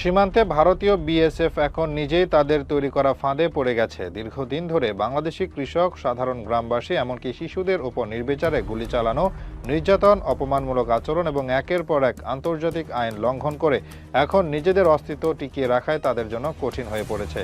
সীমান্তে ভারতীয় বিএসএফ এখন নিজেই তাদের তৈরি করা ফাঁদে পড়ে গেছে। দীর্ঘদিন ধরে বাংলাদেশি কৃষক, সাধারণ গ্রামবাসী, এমনকি শিশুদের উপর নির্বিচারে গুলি চালানো, নির্যাতন, অপমানমূলক আচরণ এবং একের পর এক আন্তর্জাতিক আইন লঙ্ঘন করে এখন নিজেদের অস্তিত্ব টিকিয়ে রাখায় তাদের জন্য কঠিন হয়ে পড়েছে।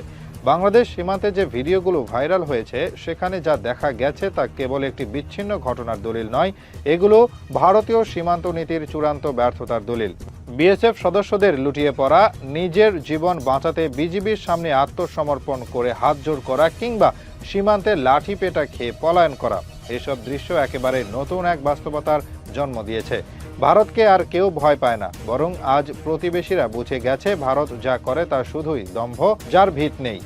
বাংলাদেশ সীমান্তে যে ভিডিওগুলো ভাইরাল হয়েছে, সেখানে যা দেখা গেছে তা কেবল একটি বিচ্ছিন্ন ঘটনার দলিল নয়, এগুলো ভারতীয় সীমান্ত নীতির চূড়ান্ত ব্যর্থতার দলিল। বিএসএফ সদস্যদের লুটিয়ে পড়া, নিজের জীবন বাঁচাতে বিজিবির সামনে আত্মসমর্পণ করে হাত জোর করা কিংবা সীমান্তে লাঠি পেটা খেয়ে পলায়ন করা, এসব দৃশ্য একেবারে নতুন এক বাস্তবতার জন্ম দিয়েছে। ভারতকে আর কেউ ভয় পায় না, বরং আজ প্রতিবেশীরা বুঝে গেছে ভারত যা করে তা শুধুই দম্ভ, যার ভিত নেই।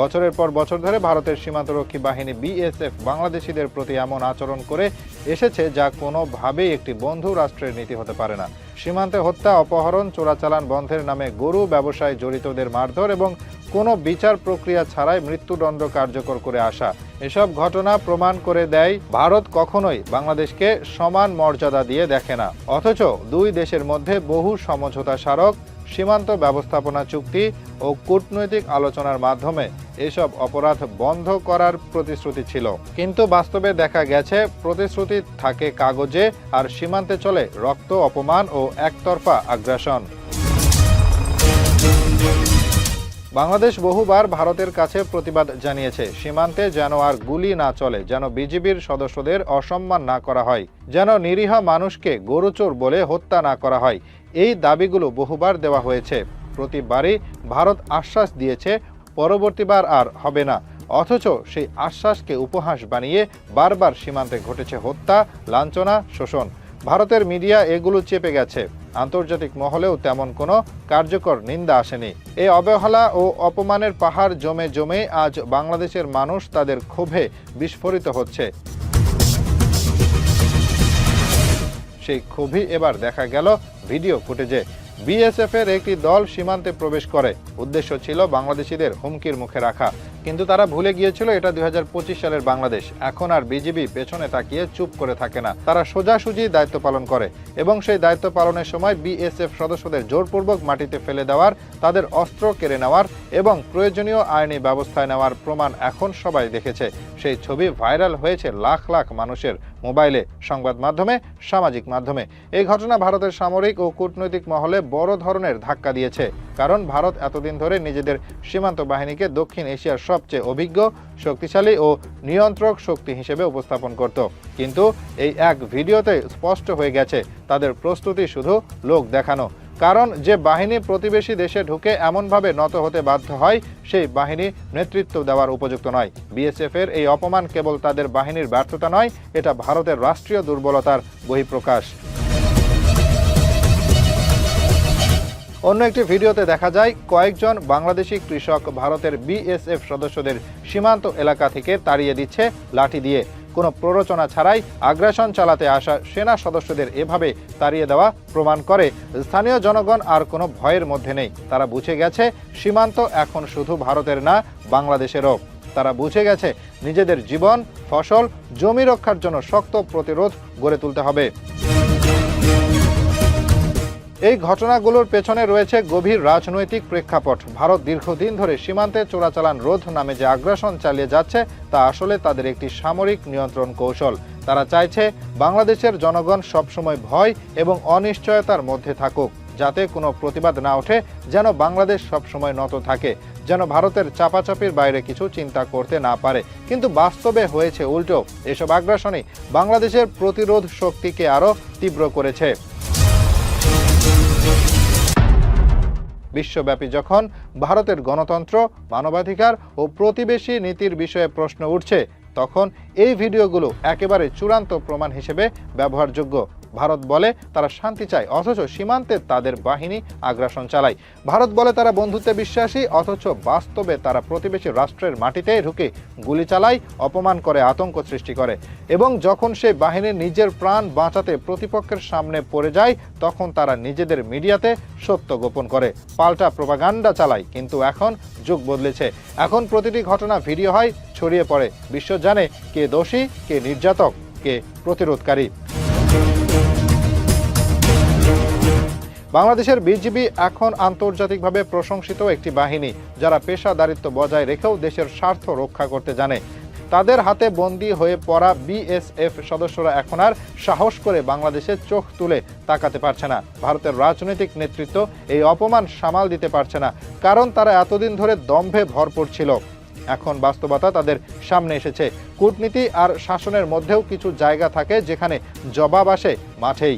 বছরের পর বছর ধরে ভারতের সীমান্তরক্ষী বাহিনী বিএসএফ বাংলাদেশিদের প্রতি এমন আচরণ করে এসেছে যা কোনোভাবেই একটি বন্ধু রাষ্ট্রের নীতি হতে পারে না। সীমান্তে হত্যা, অপহরণ, চোরাচালান বন্ধের নামে গরু ব্যবসায় জড়িতদের মারধর এবং কোনো বিচার প্রক্রিয়া ছাড়াই মৃত্যুদণ্ড কার্যকর করে আসা। এসব ঘটনা প্রমাণ করে দেয়, ভারত কখনোই বাংলাদেশকে সমান মর্যাদা দিয়ে দেখে না। অথচ দুই দেশের মধ্যে বহু সমঝোতা স্মারক, সীমান্ত ব্যবস্থাপনা চুক্তি ও কূটনৈতিক আলোচনার মাধ্যমে এসব অপরাধ বন্ধ করার প্রতিশ্রুতি ছিল। কিন্তু বাস্তবে দেখা গেছে, প্রতিশ্রুতি থাকে কাগজে আর সীমান্তে চলে রক্ত অপমান ও একতরফা আগ্রাসন। বাংলাদেশ বহুবার ভারতের কাছে প্রতিবাদ জানিয়েছে, সীমান্তে যেন আর গুলি না চলে, যেন বিজিবির সদস্যদের অসম্মান না করা হয়, যেন নিরীহ মানুষকে গরুচোর বলে হত্যা না করা হয়। এই দাবিগুলো বহুবার দেওয়া হয়েছে। প্রতিবারই ভারত আশ্বাস দিয়েছে পরবর্তীবার আর হবে না। অথচ সেই আশ্বাসকে উপহাস বানিয়ে বারবার সীমান্তে ঘটেছে হত্যা, লাঞ্ছনা, শোষণ। ভারতের মিডিয়া এগুলো চেপে গেছে। আন্তর্জাতিক মহলেও তেমন কোনো কার্যকর নিন্দা আসেনি। এই অবহেলা ও অপমানের পাহাড় জমে জমে আজ বাংলাদেশের মানুষ তাদের ক্ষোভে বিস্ফোরিত হচ্ছে। সেই ক্ষোভই এবার দেখা গেল ভিডিও ফুটেজে। বিএসএফ এর একটি দল সীমান্তে প্রবেশ করে। উদ্দেশ্য ছিল বাংলাদেশিদের হুমকির মুখে রাখা। কিন্তু তারা ভুলে গিয়েছিল এটা দুই হাজার পঁচিশ সালের বাংলাদেশ। এখন আর বিজিবি পেছনে তাকিয়ে চুপ করে থাকে না। তারা সোজাসুজি দায়িত্ব পালন করে এবং সেই দায়িত্ব পালনের সময় বিএসএফ সদস্যদের জোরপূর্বক মাটিতে ফেলে দেওয়ার, তাদের অস্ত্র কেড়ে নেওয়ার এবং প্রয়োজনীয় আইনি ব্যবস্থায় নেওয়ার প্রমাণ এখন সবাই দেখেছে। সেই ছবি ভাইরাল হয়েছে লাখ লাখ মানুষের। মোবাইলে, সংবাদ মাধ্যমে, সামাজিক মাধ্যমে। এই ঘটনা ভারতের সামরিক ও কূটনৈতিক মহলে বড় ধরনের ধাক্কা দিয়েছে। কারণ ভারত এতদিন ধরে নিজেদের সীমান্ত বাহিনীকে দক্ষিণ এশিয়ার সবচেয়ে অভিজ্ঞ, শক্তিশালী ও নিয়ন্ত্রক শক্তি হিসেবে উপস্থাপন করত। কিন্তু এই এক ভিডিওতে স্পষ্ট হয়ে গেছে, তাদের প্রস্তুতি শুধু লোক দেখানো। কারণ যে বাহিনী প্রতিবেশী দেশে ঢুকে এমনভাবে নত হতে বাধ্য হয়, সেই বাহিনী নেতৃত্ব দেওয়ার উপযুক্ত নয়। বিএসএফ এর এই অপমান কেবল তাদের বাহিনীর ব্যর্থতা নয়, এটা ভারতের রাষ্ট্রীয় দুর্বলতার বহিঃপ্রকাশ। অন্য একটি ভিডিওতে দেখা যায়, কয়েকজন বাংলাদেশি কৃষক ভারতের বিএসএফ সদস্যদের সীমান্ত এলাকা থেকে তাড়িয়ে দিচ্ছে লাঠি দিয়ে। কোনো প্ররোচনা ছাড়াই আগ্রাসন চালাতে আসা সেনা সদস্যদের এভাবে তাড়িয়ে দেওয়া প্রমাণ করে। স্থানীয় জনগণ আর কোনো ভয়ের মধ্যে নেই। তারা বুঝে গেছে সীমান্ত এখন শুধু ভারতের না, বাংলাদেশেরও। তারা বুঝে গেছে নিজেদের জীবন, ফসল, জমি রক্ষার জন্য শক্ত প্রতিরোধ গড়ে তুলতে হবে। এই ঘটনাগুলোর পেছনে রয়েছে গভীর রাজনৈতিক প্রেক্ষাপট। ভারত দীর্ঘদিন ধরে সীমান্তে চোরাচালান রোধ নামে যে আগ্রাসন চালিয়ে যাচ্ছে, তা আসলে তাদের একটি সামরিক নিয়ন্ত্রণ কৌশল। তারা চাইছে বাংলাদেশের জনগণ সবসময় ভয় এবং অনিশ্চয়তার মধ্যে থাকুক, যাতে কোনো প্রতিবাদ না ওঠে, যেন বাংলাদেশ সবসময় নত থাকে, যেন ভারতের চাপাচাপির বাইরে কিছু চিন্তা করতে না পারে। কিন্তু বাস্তবে হয়েছে উল্টো। এসব আগ্রাসনই বাংলাদেশের প্রতিরোধ শক্তিকে আরও তীব্র করেছে। বিশ্বব্যাপী যখন ভারতের গণতন্ত্র, মানবাধিকার ও প্রতিবেশী নীতির বিষয়ে প্রশ্ন উঠছে, তখন এই ভিডিওগুলো একেবারে চূড়ান্ত প্রমাণ হিসেবে ব্যবহারযোগ্য। ভারত বলে তারা শান্তি চায়, অথচ সীমান্তে তাদের বাহিনী আগ্রাসন চালায়। ভারত বলে তারা বন্ধুত্বে বিশ্বাসী, অথচ বাস্তবে তারা প্রতিবেশী রাষ্ট্রের মাটিতে ঢুকে গুলি চালায়, অপমান করে, আতঙ্ক সৃষ্টি করে। এবং যখন সেই বাহিনী নিজের প্রাণ বাঁচাতে প্রতিপক্ষের সামনে পড়ে যায়, তখন তারা নিজেদের মিডিয়াতে সত্য গোপন করে। পাল্টা প্রপাগান্ডা চালায়, কিন্তু এখন যুগ বদলেছে। এখন প্রতিটি ঘটনা ভিডিও হয়, ছড়িয়ে পড়ে। বিশ্ব জানে কে দোষী, কে নির্যাতক, কে প্রতিরোধকারী। বাংলাদেশের বিজিবি এখন আন্তর্জাতিকভাবে প্রশংসিত একটি বাহিনী, যারা পেশাদারিত্ব বজায় রেখেও দেশের স্বার্থ রক্ষা করতে জানে। তাদের হাতে বন্দী হয়ে পড়া বিএসএফ সদস্যরা এখন আর সাহস করে বাংলাদেশে চোখ তুলে তাকাতে পারছে না। ভারতের রাজনৈতিক নেতৃত্ব এই অপমান সামাল দিতে পারছে না, কারণ তারা এতদিন ধরে দম্ভে ভরপুর ছিল। এখন বাস্তবতা তাদের সামনে এসেছে। কূটনীতি আর শাসনের মধ্যেও কিছু জায়গা থাকে যেখানে জবাব আসে মাঠেই।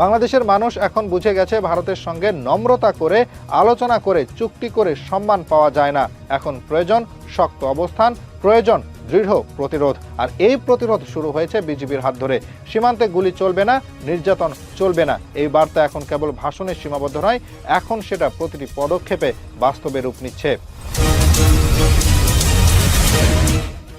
বাংলাদেশের মানুষ এখন বুঝে গেছে ভারতের সঙ্গে নম্রতা করে, আলোচনা করে, চুক্তি করে সম্মান পাওয়া যায় না। এখন প্রয়োজন শক্ত অবস্থান, প্রয়োজন দৃঢ় প্রতিরোধ। আর এই প্রতিরোধ শুরু হয়েছে বিজিবির হাত ধরে। সীমান্তে গুলি চলবে না, নির্যাতন চলবে না। এই বার্তা এখন কেবল ভাষণে সীমাবদ্ধ নয়, এখন সেটা প্রতিটি পদক্ষেপে বাস্তবে রূপ নিচ্ছে।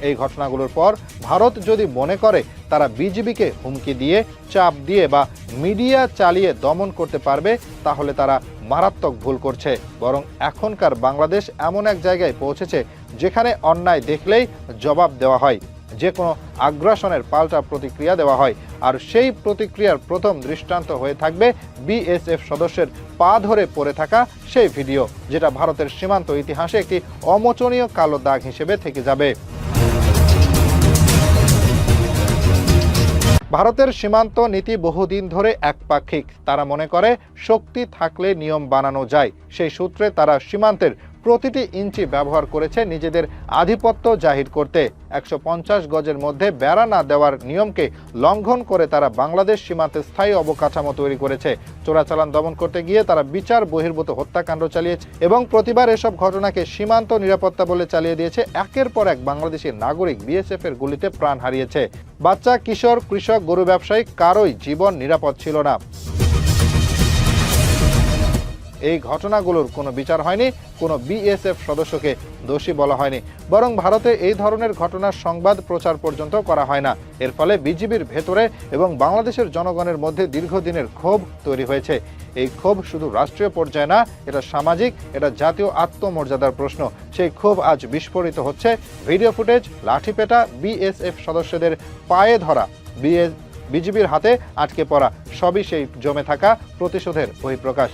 এই ঘটনাগুলোর পর ভারত যদি মনে করে, তারা বিজিবিকে হুমকি দিয়ে, চাপ দিয়ে বা মিডিয়া চালিয়ে দমন করতে পারবে, তাহলে তারা মারাত্মক ভুল করছে। বরং এখনকার বাংলাদেশ এমন এক জায়গায় পৌঁছেছে, যেখানে অন্যায় দেখলেই জবাব দেওয়া হয়। যে কোনো আগ্রাসনের পাল্টা প্রতিক্রিয়া দেওয়া হয়। আর সেই প্রতিক্রিয়ার প্রথম দৃষ্টান্ত হয়ে থাকবে বিএসএফ সদস্যের পা ধরে পড়ে থাকা সেই ভিডিও, যেটা ভারতের সীমান্ত ইতিহাসে একটি অমোচনীয় কালো দাগ হিসেবে থেকে যাবে। ভারতের সীমান্ত নীতি বহুদিন ধরে একপাক্ষিক। তারা মনে করে, শক্তি থাকলে নিয়ম বানানো যায়। সেই সূত্রে তারা সীমান্তের প্রতিটি ইঞ্চি ব্যবহার করেছে নিজেদের আধিপত্য জাহির করতে। একশো পঞ্চাশ গজের মধ্যে বেড়া না দেওয়ার নিয়মকে লঙ্ঘন করে তারা বাংলাদেশ সীমান্তে স্থায়ী অবকাঠামো তৈরি করেছে। চোরাচালান দমন করতে গিয়ে তারা বিচার, বহির্ভূত হত্যাকাণ্ড চালিয়েছে এবং প্রতিবার এসব ঘটনাকে সীমান্ত নিরাপত্তা বলে চালিয়ে দিয়েছে। একের পর এক বাংলাদেশি নাগরিক বিএসএফ এর গুলিতে প্রাণ হারিয়েছে। বাচ্চা, কিশোর, কৃষক, গরু ব্যবসায়ী কারোই জীবন নিরাপদ ছিল না। এই ঘটনাগুলোর কোনো বিচার হয়নি, কোনো বিএসএফ সদস্যকে দোষী বলা হয়নি। বরং ভারতে এই ধরনের ঘটনার সংবাদ প্রচার পর্যন্ত করা হয় না। এর ফলে বিজিবির ভেতরে এবং বাংলাদেশের জনগণের মধ্যে দীর্ঘদিনের ক্ষোভ তৈরি হয়েছে। এই ক্ষোভ শুধু রাষ্ট্রীয় পর্যায়ে না, এটা সামাজিক, এটা জাতীয় আত্মমর্যাদার প্রশ্ন। সেই ক্ষোভ আজ বিস্ফোরিত হচ্ছে। ভিডিও ফুটেজ, লাঠিপেটা, বিএসএফ সদস্যদের পায়ে ধরা, বিএস, বিজিবির হাতে আটকে পড়া, সবই সেই জমে থাকা প্রতিশোধের বহিঃপ্রকাশ।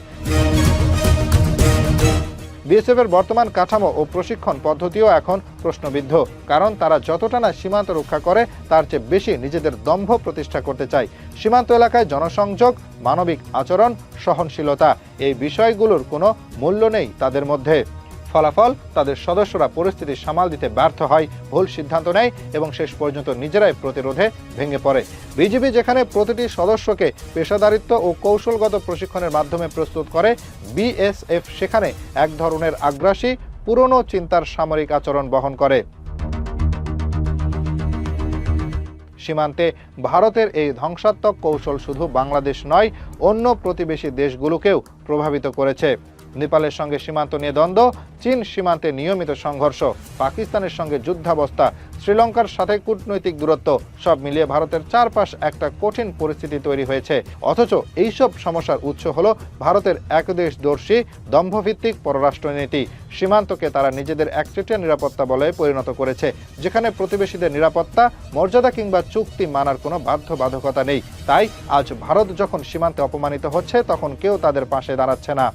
বিএসএফের বর্তমান কাঠামো ও প্রশিক্ষণ পদ্ধতিও এখন প্রশ্নবিদ্ধ। কারণ তারা যতটা না সীমান্ত রক্ষা করে, তার চেয়ে বেশি নিজেদের দম্ভ প্রতিষ্ঠা করতে চায়। সীমান্ত এলাকায় জনসংযোগ, মানবিক আচরণ, সহনশীলতা, এই বিষয়গুলোর কোনো মূল্য নেই তাদের মধ্যে। ফলাফল তাদের সদস্যরা পরিস্থিতি সামাল দিতে ব্যর্থ হয় ভুল সিদ্ধান্ত নেয় এবং শেষ পর্যন্ত নিজেরাই প্রতিরোধে ভেঙে পড়ে। বিজিবি যেখানে প্রতিটি সদস্যকে পেশাদারিত্ব ও কৌশলগত প্রশিক্ষণের মাধ্যমে প্রস্তুত করে, বিএসএফ সেখানে এক ধরনের আগ্রাসী, পুরনো চিন্তার সামরিক আচরণ বহন করে। সীমান্তে ভারতের এই ধ্বংসাত্মক কৌশল শুধু বাংলাদেশ নয়, অন্য প্রতিবেশী দেশগুলোকেও প্রভাবিত করেছে। নেপালের সঙ্গে সীমান্ত নিয়ে দ্বন্দ্ব, চীন সীমান্তে নিয়মিত সংঘর্ষ, পাকিস্তানের সঙ্গে যুদ্ধাবস্থা, শ্রীলঙ্কার সাথে কূটনৈতিক দূরত্ব, সব মিলিয়ে ভারতের চারপাশ একটা কঠিন পরিস্থিতি তৈরি হয়েছে। অথচ এইসব সমস্যার উৎস হল ভারতের একদেশদর্শী দম্ভভিত্তিক পররাষ্ট্রনীতি, সীমান্তকে তারা নিজেদের একচেটিয়া নিরাপত্তা বলে পরিণত করেছে, যেখানে প্রতিবেশীদের নিরাপত্তা, মর্যাদা কিংবা চুক্তি মানার কোনো বাধ্যবাধকতা নেই। তাই আজ ভারত যখন সীমান্তে অপমানিত হচ্ছে, তখন কেউ তাদের পাশে দাঁড়াচ্ছে না।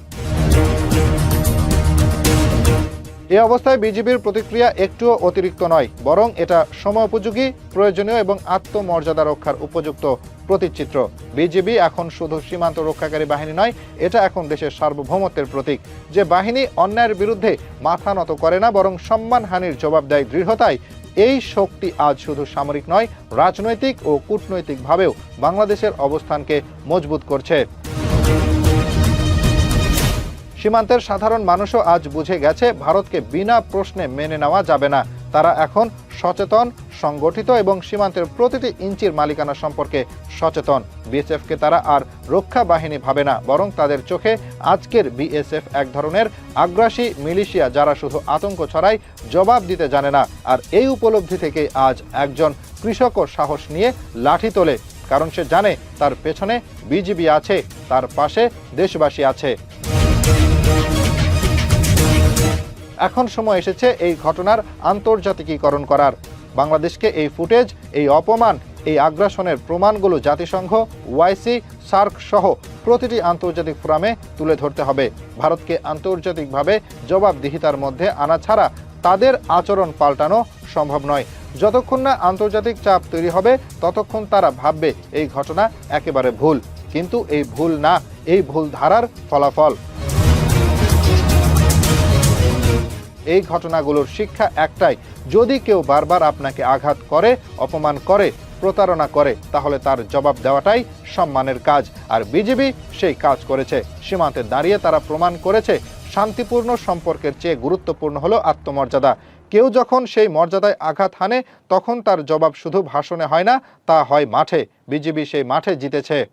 এ অবস্থায় বিজিবির প্রতিক্রিয়া একটুও অতিরিক্ত নয়, বরং এটা সময়োপযোগী, প্রয়োজনীয় এবং আত্মমর্যাদা রক্ষার উপযুক্ত প্রতিচিত্র বিজিবি এখন শুধু সীমান্ত রক্ষাকারী বাহিনী নয়, এটা এখন দেশের সার্বভৌমত্বের প্রতীক। যে বাহিনী অন্যায়ের বিরুদ্ধে মাথা নত করে না, বরং সম্মানহানির জবাব দেয় দৃঢ়তায়, এই শক্তি আজ শুধু সামরিক নয়, রাজনৈতিক ও কূটনৈতিকভাবেও বাংলাদেশের অবস্থানকে মজবুত করছে। সীমান্তের সাধারণ মানুষও আজ বুঝে গেছে, ভারতকে বিনা প্রশ্নে মেনে নেওয়া যাবে না। তারা এখন সচেতন, সংগঠিত এবং সীমান্তের প্রতিটি ইঞ্চির মালিকানা সম্পর্কে সচেতন। বিএসএফকে তারা আর রক্ষা বাহিনী ভাবে না, বরং তাদের চোখে আজকের বিএসএফ এক ধরনের আগ্রাসী মিলিশিয়া যারা শুধু আতঙ্ক ছড়ায় জবাব দিতে জানে না। আর এই উপলব্ধি থেকে আজ একজন কৃষকও সাহস নিয়ে লাঠি তোলে, কারণ সে জানে তার পেছনে বিজিবি আছে, তার পাশে দেশবাসী আছে। এখন সময় এসেছে এই ঘটনার আন্তর্জাতিকীকরণ করার। বাংলাদেশকে এই ফুটেজ, এই অপমান, এই আগ্রাসনের প্রমাণগুলো জাতিসংঘ, ওয়াইসি, সার্ক সহ প্রতিটি আন্তর্জাতিক ফোরামে তুলে ধরতে হবে। ভারতকে আন্তর্জাতিকভাবে জবাবদিহিতার মধ্যে আনা ছাড়া তাদের আচরণ পাল্টানো সম্ভব নয়। যতক্ষণ না আন্তর্জাতিক চাপ তৈরি হবে, ততক্ষণ তারা ভাববে এই ঘটনা একেবারে ভুল। কিন্তু এই ভুল না, এই ভুল ধারার ফলাফল। এই ঘটনাগুলোর শিক্ষা একটাই, যদি কেউ বারবার আপনাকে আঘাত করে, অপমান করে, প্রতারণা করে, তাহলে তার জবাব দেওয়াটাই সম্মানের কাজ। আর বিজেপি সেই কাজ করেছে। সীমান্তে দাঁড়িয়ে তারা প্রমাণ করেছে, শান্তিপূর্ণ সম্পর্কের চেয়ে গুরুত্বপূর্ণ হলো আত্মমর্যাদা। কেউ যখন সেই মর্যাদায় আঘাত হানে, তখন তার জবাব শুধু ভাষণে হয় না, তা হয় মাঠে। বিজেপি সেই মাঠে জিতেছে।